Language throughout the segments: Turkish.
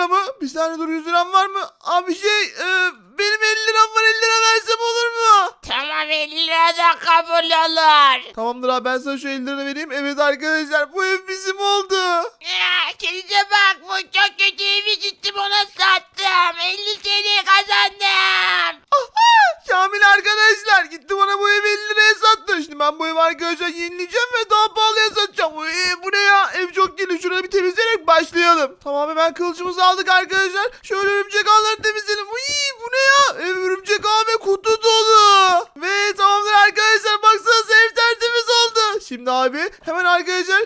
lira mı? Bir saniye dur 100 liram var mı? Abi şey e, benim 50 liram var 50 lira versem olur mu? Tamam 50 lira da kabul olur. Tamamdır abi ben sana şu 50 lira vereyim. Evet arkadaşlar bu ev bizim oldu. Ya, Kendine bak bu çok kötü evi gittim ona sattım. 50 TL kazandım. Kamil arkadaşlar gitti bana bu evi ben bu evi arkadaşlar yenileyeceğim ve daha pahalıya satacağım. Ev, bu ne ya? Ev çok geliyor. Şurayı bir temizleyerek başlayalım. Tamam hemen kılıcımızı aldık arkadaşlar. Şöyle örümcek ağlarını temizleyelim. Uy, bu ne ya? Ev örümcek ağ ve kutu dolu. Ve tamamdır arkadaşlar. Baksanıza ev tertemiz oldu. Şimdi abi hemen arkadaşlar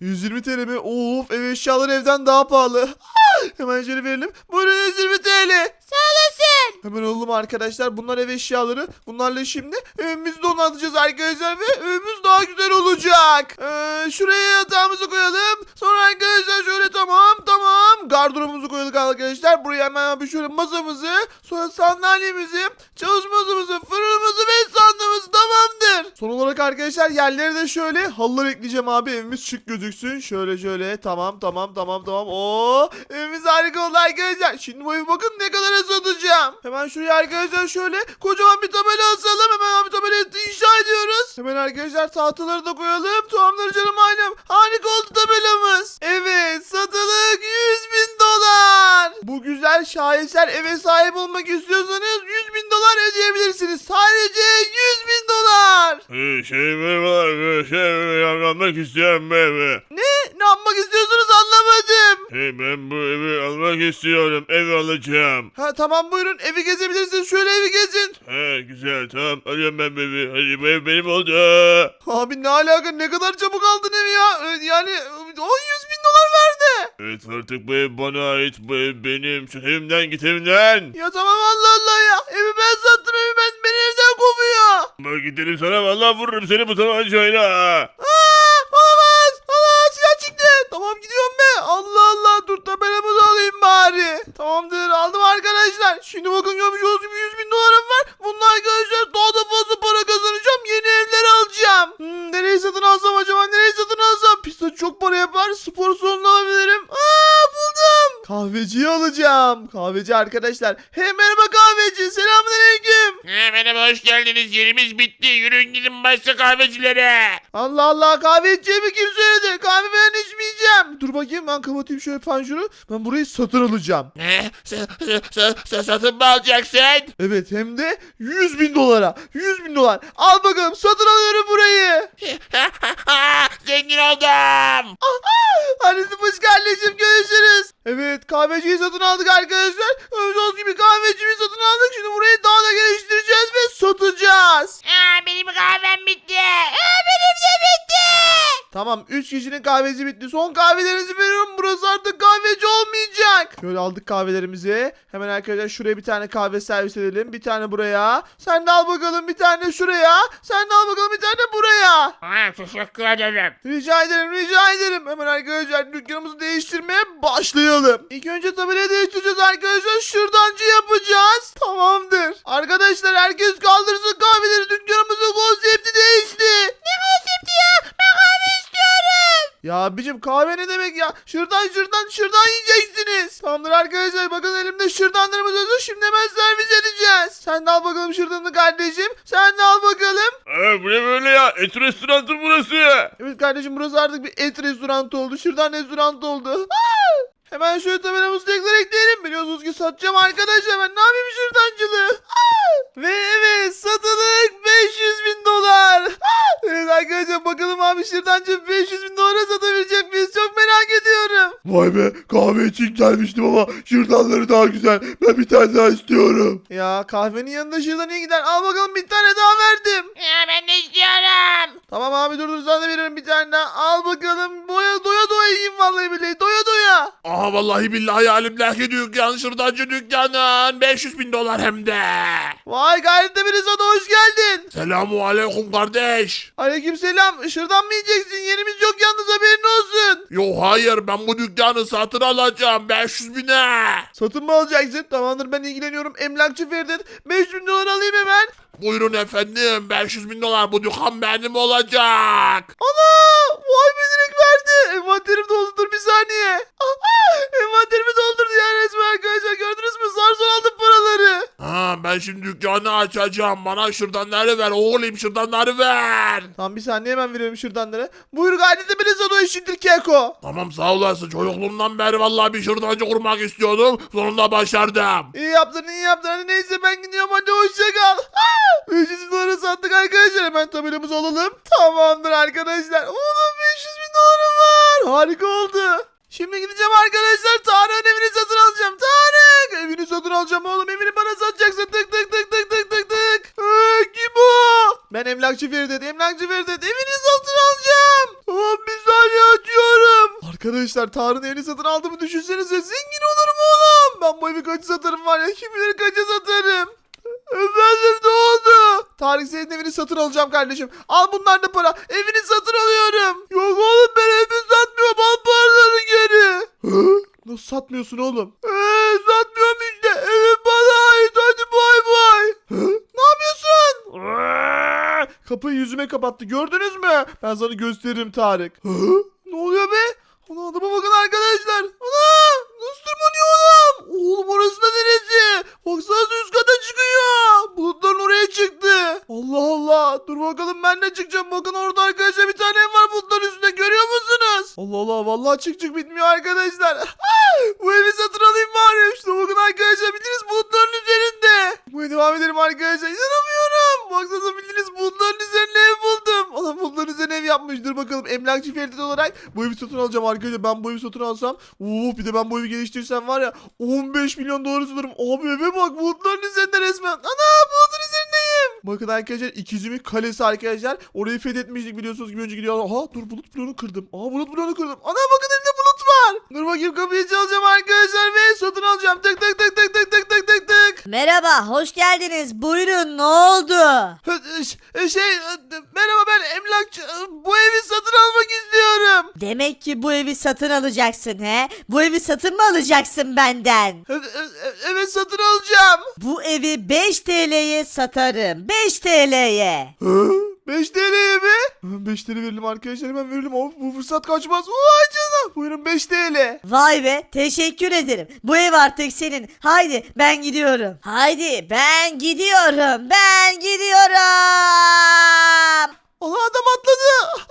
120 TL mi? Of ev eşyaları evden daha pahalı. Hemen şöyle verelim. Buyurun 120 TL. Sağ olasın. Hemen alalım arkadaşlar. Bunlar ev eşyaları. Bunlarla şimdi evimizi donatacağız arkadaşlar ve evimiz daha güzel olacak. Ee, şuraya yatağımızı koyalım. Sonra arkadaşlar şöyle tamam tamam. Gardırobumuzu koyalım arkadaşlar. Buraya hemen bir şöyle masamızı. Sonra sandalyemizi, çalışma masamızı, fırınımızı ve sandığımızı tamamdır. Son olarak arkadaşlar yerlere de şöyle halılar ekleyeceğim abi. Evimiz şık gözüksün. Şöyle şöyle tamam tamam tamam tamam. Oo evimiz harika oldu arkadaşlar. Şimdi bu evi bakın ne kadar satacağım. Hemen şuraya arkadaşlar şöyle kocaman bir tabela asalım. Hemen bir tabela inşa ediyoruz. Hemen arkadaşlar tahtaları da koyalım. Tamamdır canım ailem. Harika oldu tabelamız. Evet satılık 100 bin dolar. Bu güzel şaheser eve sahip olmak istiyorsanız 100 bin dolar ödeyebilirsiniz. Sadece 100 bin şey var, şey almak istiyorum evi. Ne? Ne yapmak istiyorsunuz anlamadım. Hey, ben bu evi almak istiyorum. Ev alacağım. Ha tamam buyurun evi gezebilirsiniz. Şöyle evi gezin. He güzel tamam alıyorum ben bu evi. Hadi bu ev benim oldu. Abi ne alaka ne kadar çabuk aldın evi ya. Ee, Yani e, o 100 bin. Evet artık bu ev bana ait. Bu ev benim. Şu evimden git evimden. Ya tamam Allah Allah ya. Evi ben sattım evi ben beni evden kovuyor. Bak gidelim sana vallahi vururum seni bu tabancayla. Aa, olamaz. Allah silah çıktı. Tamam gidiyorum be. Allah Allah dur tabelamızı alayım bari. Tamamdır aldım arkadaşlar. Şimdi bakın Kahveci arkadaşlar. Hey merhaba kahveci. Selamünaleyküm. Ha, merhaba hoş geldiniz yerimiz bitti. Yürüyün gidin başka kahvecilere. Allah Allah kahve içeceğimi kim söyledi? Kahve ben içmeyeceğim. Dur bakayım ben kapatayım şöyle panjuru. Ben burayı satın alacağım. Ne? Sa- sa- sa- satın mı alacaksın? Evet hem de 100 bin dolara. 100 bin dolar. Al bakalım satın alıyorum burayı. Zengin oldum. Hadi sıpış kardeşim görüşürüz. Evet kahveciyi satın aldık arkadaşlar. Gördüğünüz gibi kahveciyi satın aldık. Şimdi burayı daha da geliştireceğiz ve satacağız. Aa, benim kahvem bitti. Aa, benim de bitti. Tamam 3 kişinin kahvesi bitti. Son kahvelerinizi veriyorum. Burası artık kahveci olmayacak. Şöyle aldık kahvelerimizi. Hemen arkadaşlar şuraya bir tane kahve servis edelim. Bir tane buraya. Sen de al bakalım bir tane şuraya. Sen de al bakalım bir tane buraya. Aa, teşekkür ederim. Rica ederim rica ederim. Hemen arkadaşlar dükkanımızı değiştirmeye başlayalım. İlk önce tabelayı değiştireceğiz arkadaşlar. Şırdancı yapacağız. Tamamdır. Arkadaşlar herkes kaldırsın kahveleri. Dükkanımızın konsepti değişti. Ne konsepti ya? Ben kahve istiyorum. Ya abicim kahve ne demek ya? Şırdan şırdan şırdan yiyeceksiniz. Tamamdır arkadaşlar bakın elimde şırdanlarımız hazır. Şimdi hemen servis edeceğiz. Sen de al bakalım şırdanını kardeşim. Sen de al bakalım. Aa, bu ne böyle ya? Et restoranı burası. Evet kardeşim burası artık bir et restoranı oldu. Şırdan restoranı oldu. Aa! Hemen şöyle tabelamızı tekrar ekleyelim. Biliyorsunuz ki satacağım arkadaşlar. Ben ne yapayım şırdancılığı? Ve evet satılık 500 bin dolar. Evet arkadaşlar bakalım abi şırdancı 500 bin dolara satabilecek miyiz? Çok merak ediyorum. Vay be kahve için gelmiştim ama şırdanları daha güzel. Ben bir tane daha istiyorum. Ya kahvenin yanında şırdan iyi gider. Al bakalım bir tane daha verdim. Ya ben de istiyorum. Tamam abi dur dur sana da veririm bir tane daha. Al bakalım. Boya doya doya yiyeyim vallahi billahi doya doya. Aha vallahi billahi hayalimdeki dükkan şırdancı dükkanın 500 bin dolar hem de. Vay gayret de hoş geldin. Selamu aleyküm kardeş. Aleykümselam. Şırdan mı yiyeceksin? Yerimiz yok yalnız haberin olsun. Yok hayır ben bu dükkanı satın alacağım 500 bine. Satın mı alacaksın? Tamamdır ben ilgileniyorum. Emlakçı Ferdet. 5000 dolar alayım hemen. Buyurun efendim 500 bin dolar bu dükkan benim olacak. Ana! Vay be direkt verdi. Envanterim doldu dur bir saniye. Envanterimi doldurdu ya resmen arkadaşlar. Gördünüz mü? Zar zor aldım paraları. Ha ben şimdi dükkanı açacağım bana şırdanları ver oğlum şırdanları ver. Tamam bir saniye hemen veriyorum şırdanları. Buyur gayret de bile sana eşittir keko. Tamam sağ olasın çocukluğumdan beri vallahi bir şırdancı kurmak istiyordum sonunda başardım. İyi yaptın iyi yaptın. Hadi neyse ben gidiyorum hadi hoşça kal. 500 dolara sattık arkadaşlar. Hemen tabelamızı alalım. Tamamdır arkadaşlar. Oğlum 500 bin dolarım var. Harika oldu. Şimdi gideceğim arkadaşlar. Tarık'ın evini satın alacağım. Tarık evini satın alacağım oğlum. Evini bana satacaksın. Tık tık tık tık tık tık tık. Ee, kim o? Ben emlakçı Ferdet. Emlakçı Ferdet. Evini satın alacağım. Tamam bir saniye açıyorum. Arkadaşlar Tarık'ın evini satın aldığımı düşünsenize. Zengin olurum oğlum. Ben bu evi kaça satarım var ya. Kim bilir kaça satarım. Efendim ne oldu? Tarık senin evini satın alacağım kardeşim. Al bunlar da para. Evini satın alıyorum. Yok oğlum ben evimi satmıyorum. Al paraları geri. Nasıl satmıyorsun oğlum? Eee satmıyorum işte. Evim bana ait. Hadi bay bay. Ne yapıyorsun? Kapıyı yüzüme kapattı. Gördünüz mü? Ben sana gösteririm Tarık. Hı? Ne oluyor be? Ana adama bakın arkadaşlar. Ana! Nasıl tırmanıyor adam? Oğlum orası da neresi? Baksanıza üst kata çıkıyor. Bulutların oraya çıktı. Allah Allah. Dur bakalım ben de çıkacağım. Bakın orada arkadaşlar bir tane ev var bulutların üstünde. Görüyor musunuz? Allah Allah. Vallahi çık çık bitmiyor arkadaşlar. Bu evi satın alayım bari. İşte bakın arkadaşlar bildiğiniz bulutların üzerinde. Bu devam edelim arkadaşlar. İnanamıyorum. Baksanıza bildiğiniz bulutların üzerine ev buldum. Adam bulutların üzerine ev yapmış. Dur bakalım emlakçı Ferit olarak bu evi satın alacağım arkadaşlar. Ben bu evi satın alsam. Oo bir de ben bu evi geliştirirsem var ya 15 milyon dolar alırım. Abi eve bak bulutların üzerinde resmen. Ana bulutun üzerindeyim. Bakın arkadaşlar ikizimi kalesi arkadaşlar. Orayı fethetmiştik biliyorsunuz gibi önce gidiyor. Aha dur bulut bloğunu kırdım. Aa bulut bloğunu kırdım. Ana bakın elimde bulut var. Dur bakayım kapıyı çalacağım arkadaşlar ve satın alacağım. Tık tık tık tık tık tık tık tık tık. Merhaba, hoş geldiniz. Buyurun, ne oldu? Ş- Şey e, merhaba ben emlakçı. E, Bu evi satın almak istiyorum. Demek ki bu evi satın alacaksın he? Bu evi satın mı alacaksın benden? E, e, Evet satın alacağım. Bu evi 5 TL'ye satarım. 5 TL'ye. Hı? 5 TL'ye mi? Hemen 5 TL verelim arkadaşlar hemen verelim. Of, bu fırsat kaçmaz. Vay canına. Buyurun 5 TL. Vay be, teşekkür ederim. Bu ev artık senin. Haydi ben gidiyorum. Haydi ben gidiyorum. Ben gidiyorum. Adam atladı.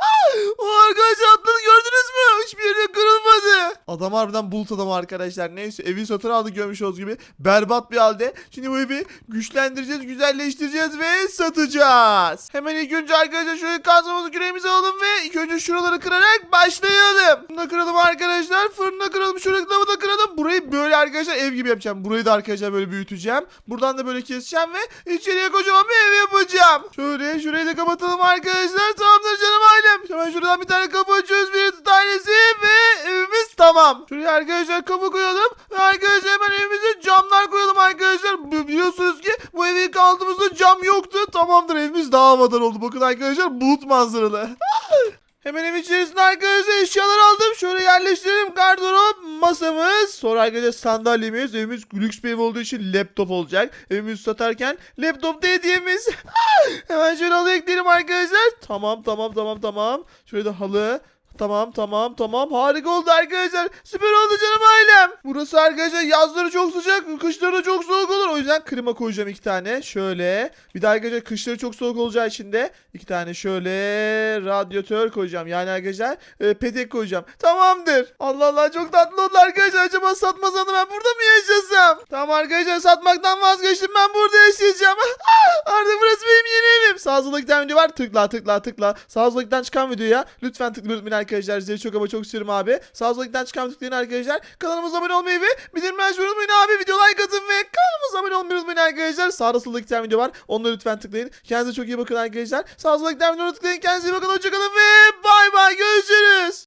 O arkadaşlar atladı gördünüz mü? Hiçbir yeri kırılmadı. Adam harbiden bulut adam arkadaşlar. Neyse evi satın aldık görmüş olduğunuz gibi. Berbat bir halde. Şimdi bu evi güçlendireceğiz, güzelleştireceğiz ve satacağız. Hemen ilk önce arkadaşlar şöyle kazmamızı küreğimizi alalım ve ilk önce şuraları kırarak başlayalım. Bunu da kıralım arkadaşlar. Fırını kıralım. Şuradaki da kıralım. Burayı böyle arkadaşlar ev gibi yapacağım. Burayı da arkadaşlar böyle büyüteceğim. Buradan da böyle keseceğim ve içeriye kocaman bir ev yapacağım. Şöyle şurayı da kapatalım arkadaşlar. Tamamdır canım ailem. Hemen şuradan bir tane kapı açıyoruz. Bir tanesi ve evimiz tamam. Şuraya arkadaşlar kapı koyalım. Ve arkadaşlar hemen evimize camlar koyalım arkadaşlar. Biliyorsunuz ki bu evi ilk aldığımızda cam yoktu. Tamamdır evimiz daha havadan oldu. Bakın arkadaşlar bulut manzaralı. Hemen evin içerisinde arkadaşlar eşyalar aldım. Şöyle yerleştirelim. Gardırop, masamız. Sonra arkadaşlar sandalyemiz. Evimiz lüks bir ev olduğu için laptop olacak. Evimizi satarken laptop da hediyemiz. Hemen şöyle halı ekleyelim arkadaşlar. Tamam tamam tamam tamam. Şöyle de halı. Tamam tamam tamam harika oldu arkadaşlar. Süper oldu canım ailem. Burası arkadaşlar yazları çok sıcak, kışları da çok soğuk olur. O yüzden klima koyacağım iki tane. Şöyle. Bir de arkadaşlar kışları çok soğuk olacağı için de iki tane şöyle radyatör koyacağım. Yani arkadaşlar e, petek koyacağım. Tamamdır. Allah Allah çok tatlı oldu arkadaşlar. Acaba satmasam da ben burada mı yaşasam? Tamam arkadaşlar satmaktan vazgeçtim. Ben burada yaşayacağım. Artık burası benim yeni evim. Sağ sola giden video var. Tıkla tıkla tıkla. Sağ sola giden çıkan videoya lütfen tıklayın arkadaşlar. Sizi çok ama çok istiyorum abi. Sağ sola giden çıkan tıklayın arkadaşlar. Kanalımıza abone olmayı ve bildirim açmayı unutmayın abi. Video like atın ve kanalımıza abone olmayı unutmayın arkadaşlar. Sağda solda iki tane video var. Onları lütfen tıklayın. Kendinize çok iyi bakın arkadaşlar. Sağ sola giden videoları tıklayın. Kendinize iyi bakın. Hoşçakalın ve bay bay. Görüşürüz.